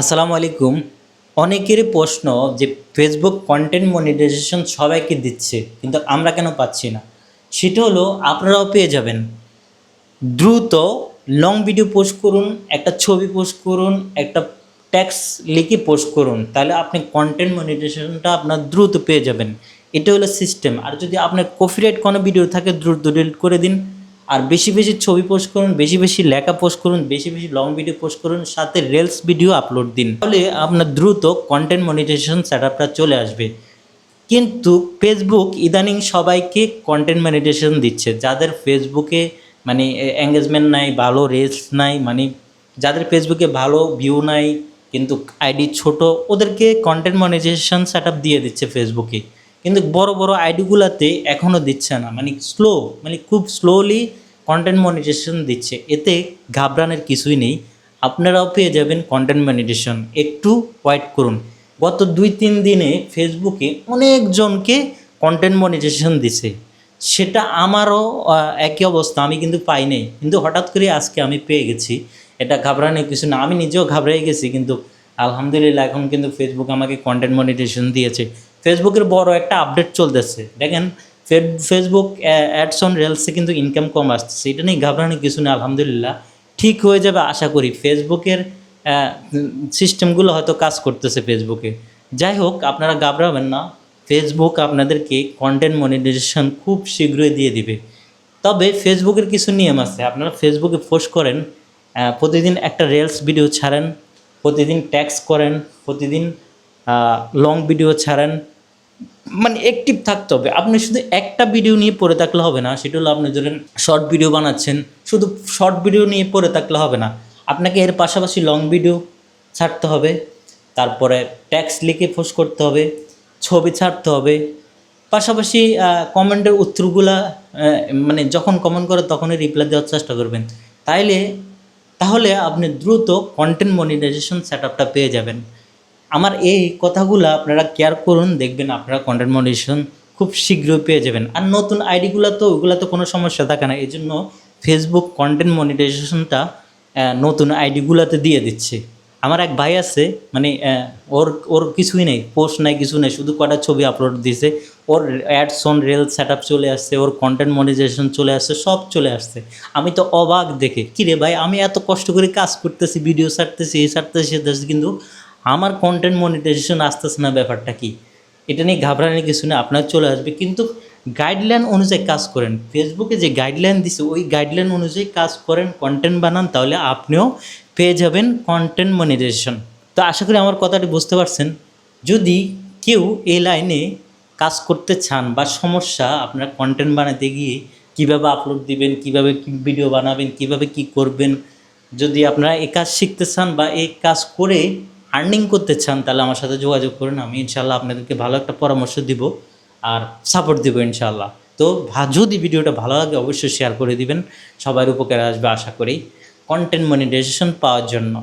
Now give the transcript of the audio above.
আসসালামু আলাইকুম। অনেকেরই প্রশ্ন যে ফেসবুক কন্টেন্ট মনিটাইজেশন সবাইকে দিচ্ছে, কিন্তু আমরা কেন পাচ্ছি না? সেটা হলো আপনারাও পেয়ে যাবেন। দ্রুত লং ভিডিও পোস্ট করুন, একটা ছবি পোস্ট করুন, একটা ট্যাক্স লিখে পোস্ট করুন, তাহলে আপনি কন্টেন্ট মনিটাইজেশনটা আপনার দ্রুত পেয়ে যাবেন। এটা হলো সিস্টেম আর যদি আপনার কপিরাইট কোনো ভিডিও থাকে, দ্রুত ডিলিট করে দিন। আর বেশি বেশি ছবি পোস্ট করুন, বেশি বেশি লেখা পোস্ট করুন, বেশি বেশি লং ভিডিও পোস্ট করুন, সাথে রিলস ভিডিও আপলোড দিন। তাহলে আপনার দ্রুত কন্টেন্ট মনিটাইজেশন সেট আপটা চলে আসবে। কিন্তু ফেসবুক ইদানিং সবাইকে কন্টেন্ট মনিটাইজেশন দিচ্ছে। যাদের ফেসবুকে মানে এঙ্গেজমেন্ট নাই, ভালো রিলস নাই মানে যাদের ফেসবুকে ভালো ভিউ নাই, কিন্তু আইডি ছোট, ওদেরকে কন্টেন্ট মনিটাইজেশন সেট দিয়ে দিচ্ছে ফেসবুকে কিন্তু বড় বড় আইডিগুলোতে এখনও দিচ্ছে না। মানে স্লো মানে খুব স্লোলি কন্টেন্ট মনিটাইজেশন দিচ্ছে। এতে ঘাবড়ানোর কিছুই নেই। আপনারাও পেয়ে যাবেন কন্টেন্ট মনিটাইজেশন একটু ওয়েট করুন। গত দুই তিন দিনে ফেসবুকে অনেকজনকে কন্টেন্ট মনিটাইজেশন দিছে। সেটা আমারও একই অবস্থা। আমি কিন্তু পাই নাই। কিন্তু হঠাৎ করে আজকে আমি পেয়ে গেছি। এটা ঘাবড়ানোর কিছু না। আমি নিজেও ঘাবড়াই গেছি। কিন্তু আলহামদুলিল্লাহ এখন কিন্তু ফেসবুক আমাকে কন্টেন্ট মনিটাইজেশন দিয়েছে। ফেসবুকের বড় একটা আপডেট চলতেছে। দেখেন ফেসবুক অ্যাডস অন রিলসে কিন্তু ইনকাম কম আসতেছে। এটা নিয়ে ঘাবড়ানোর কিছু না, আলহামদুলিল্লাহ। ঠিক হয়ে যাবে, আশা করি ফেসবুকের সিস্টেমগুলো হয়তো কাজ করতেছে ফেসবুকে যাই হোক, আপনারা ঘাবড়াবেন না। ফেসবুক আপনাদেরকে কন্টেন্ট মনিটাইজেশন খুব শীঘ্রই দিয়ে দিবে। তবে ফেসবুকের কিছু নিয়ম আছে। আপনারা ফেসবুকে পোস্ট করেন প্রতিদিন একটা রিলস ভিডিও ছাড়েন, প্রতিদিন ট্যাক্স করেন, প্রতিদিন লং ভিডিও ছাড়েন মানে অ্যাক্টিভ থাকতে হবে। আপনি শুধু একটা ভিডিও নিয়ে পড়ে থাকলে হবে না, সেটা হলো আপনি ধরেন শর্ট ভিডিও বানাচ্ছেন, শুধু শর্ট ভিডিও নিয়ে পড়ে থাকলে হবে না। আপনাকে এর পাশাপাশি লং ভিডিও ছাড়তে হবে, তারপরে ট্যাক্স লিখে পোস্ট করতে হবে, ছবি ছাড়তে হবে, পাশাপাশি কমেন্টের উত্তরগুলা মানে যখন কমেন্ট করে তখনই রিপ্লাই দেওয়ার চেষ্টা করবেন। তাইলে, তাহলে আপনি দ্রুত কন্টেন্ট মনিটাইজেশন সেট পেয়ে যাবেন। আমার এই কথাগুলো আপনারা কেয়ার করুন দেখবেন আপনারা কন্টেন্ট মনিটাইজেশন খুব শীঘ্রই পেয়ে যাবেন। আর নতুন আইডিগুলো তো ওইগুলো তো কোনো সমস্যা থাকে না এই জন্য ফেসবুক কন্টেন্ট মনিটাইজেশনটা নতুন আইডিগুলোতে দিয়ে দিচ্ছে। আমার এক ভাই আছে মানে ওর ওর কিছুই নেই পোস্ট নাই কিছু নেই শুধু কটা ছবি আপলোড দিয়েছে। ওর অ্যাডস অন রেল সেট চলে আসছে ওর কন্টেন্ট মনিটাইজেশন চলে আসছে সব চলে আসছে। আমি তো অবাক দেখে কিরে ভাই আমি এত কষ্ট করে কাজ করতেছি ভিডিও ছাড়তেছি এই ছাড়তেছি, কিন্তু আমার কন্টেন্ট মনিটাইজেশন আসতেছে না ব্যাপারটা কি? এটা নিয়ে ঘাবড়ানোর কিছু না, আপনার চলে আসবে। কিন্তু গাইডলাইন অনুযায়ী কাজ করেন। ফেসবুকে যে গাইডলাইন দিছে, ওই গাইডলাইন অনুযায়ী কাজ করেন কন্টেন্ট বানান, তাহলে আপনিও পেয়ে যাবেন কন্টেন্ট মনিটাইজেশন তো আশা করি আমার কথাটি বুঝতে পারছেন। যদি কেউ এই লাইনে কাজ করতে চান বা সমস্যা, আপনার কন্টেন্ট বানাতে গিয়ে কীভাবে আপলোড দিবেন, কীভাবে কি ভিডিও বানাবেন, কীভাবে কি করবেন, যদি আপনারা এই কাজ শিখতে চান বা এই কাজ করে আর্নিং করতে চান, তাহলে আমার সাথে যোগাযোগ করুন। আমি ইনশাল্লাহ আপনাদেরকে ভালো একটা পরামর্শ দিব আর সাপোর্ট দিব ইনশাল্লাহ তো যদি ভিডিওটা ভালো লাগে অবশ্যই শেয়ার করে দিবেন। সবার উপকারে আসবে আশা করি। কন্টেন্ট মনিটাইজেশন পাওয়ার জন্য।